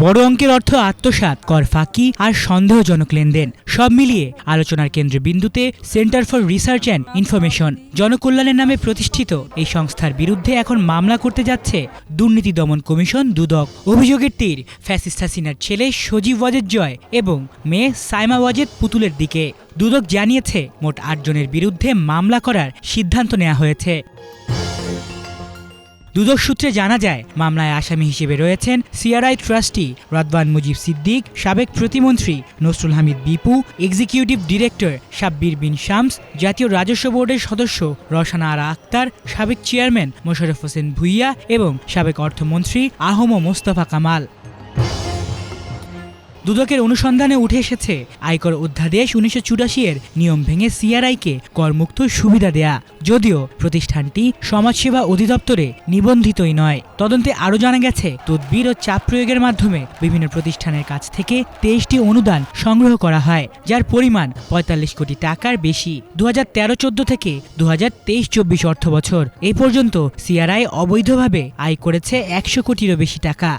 বড় অঙ্কের অর্থ আত্মসাৎ, কর ফাঁকি আর সন্দেহজনক লেনদেন। সব মিলিয়ে আলোচনার কেন্দ্রবিন্দুতে centre for research and information জনকল্যাণের নামে প্রতিষ্ঠিত এই সংস্থার বিরুদ্ধে এখন মামলা করতে যাচ্ছে দুর্নীতি দমন কমিশন দুদক। অভিযোগের তীর, ফ্যাসিস্ট হাসিনার ছেলে সজীব ওয়াজেদ জয় এবং মেয়ে সাইমা ওয়াজেদ পুতুলের দিকে। দুদক জানিয়েছে, মোট আটজনের বিরুদ্ধে মামলা করার সিদ্ধান্ত নেওয়া হয়েছে। দুদক সূত্রে জানা যায়, মামলায় আসামি হিসেবে রয়েছেন সিআরআই ট্রাস্টি রদবান মুজিব সিদ্দিক, সাবেক প্রতিমন্ত্রী নসরুল হামিদ বিপু, এক্সিকিউটিভ ডিরেক্টর সাব্বির বিন শামস, জাতীয় রাজস্ব বোর্ডের সদস্য রসানা আরা আক্তার, সাবেক চেয়ারম্যান মোশারফ হোসেন ভুইয়া এবং সাবেক অর্থমন্ত্রী আহম মোস্তফা কামাল। দুদকের অনুসন্ধানে উঠে এসেছে, আয়কর অধ্যাদেশ উনিশশো চুরাশি এর নিয়ম ভেঙে সিআরআইকে করমুক্ত সুবিধা দেয়া। যদিও প্রতিষ্ঠানটি সমাজসেবা অধিদপ্তরে নিবন্ধিতই নয়। তদন্তে আরও জানা গেছে, তদবির ও চাপ প্রয়োগের মাধ্যমে বিভিন্ন প্রতিষ্ঠানের কাছ থেকে তেইশটি অনুদান সংগ্রহ করা হয়, যার পরিমাণ পঁয়তাল্লিশ কোটি টাকার বেশি। দু হাজার তেরো চোদ্দ থেকে দু হাজার তেইশ চব্বিশ অর্থ বছর। এই পর্যন্ত সিআরআই অবৈধভাবে আয় করেছে একশো কোটিরও বেশি টাকা।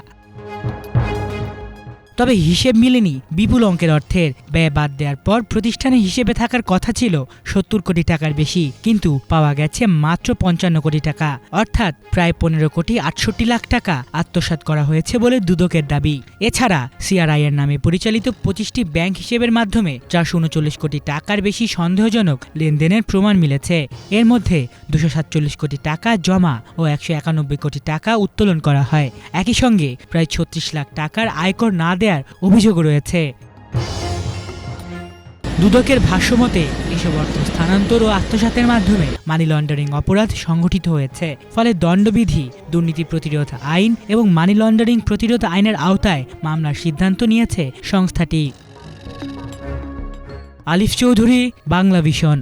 তবে হিসেব মিলেনি বিপুল অঙ্কের অর্থের। ব্যয় বাদ দেওয়ার পর প্রতিষ্ঠানে হিসেবে থাকার কথা ছিল সত্তর কোটি টাকার বেশি, কিন্তু পাওয়া গেছে মাত্র পঞ্চান্ন কোটি টাকা। অর্থাৎ প্রায় পনেরো কোটি আটষট্টি লাখ টাকা আত্মসাৎ করা হয়েছে বলে দুদকের দাবি। এছাড়া সিআরআই এর নামে পরিচালিত পঁচিশটি ব্যাংক হিসেবের মাধ্যমে চারশো উনচল্লিশ কোটি টাকার বেশি সন্দেহজনক লেনদেনের প্রমাণ মিলেছে। এর মধ্যে দুশো সাতচল্লিশ কোটি টাকা জমা ও একশো একানব্বই কোটি টাকা উত্তোলন করা হয়। একই সঙ্গে প্রায় ছত্রিশ লাখ টাকার আয়কর না দেওয়ার অভিযোগ রয়েছে। দুদকের ভাষ্যমতে এসব অর্থ স্থানান্তর ও আত্মসাতের মাধ্যমে মানি লন্ডারিং অপরাধ সংঘটিত হয়েছে। ফলে দণ্ডবিধি, দুর্নীতি প্রতিরোধ আইন এবং মানি লন্ডারিং প্রতিরোধ আইনের আওতায় মামলার সিদ্ধান্ত নিয়েছে সংস্থাটি। আলিফ চৌধুরী, বাংলা ভিশন।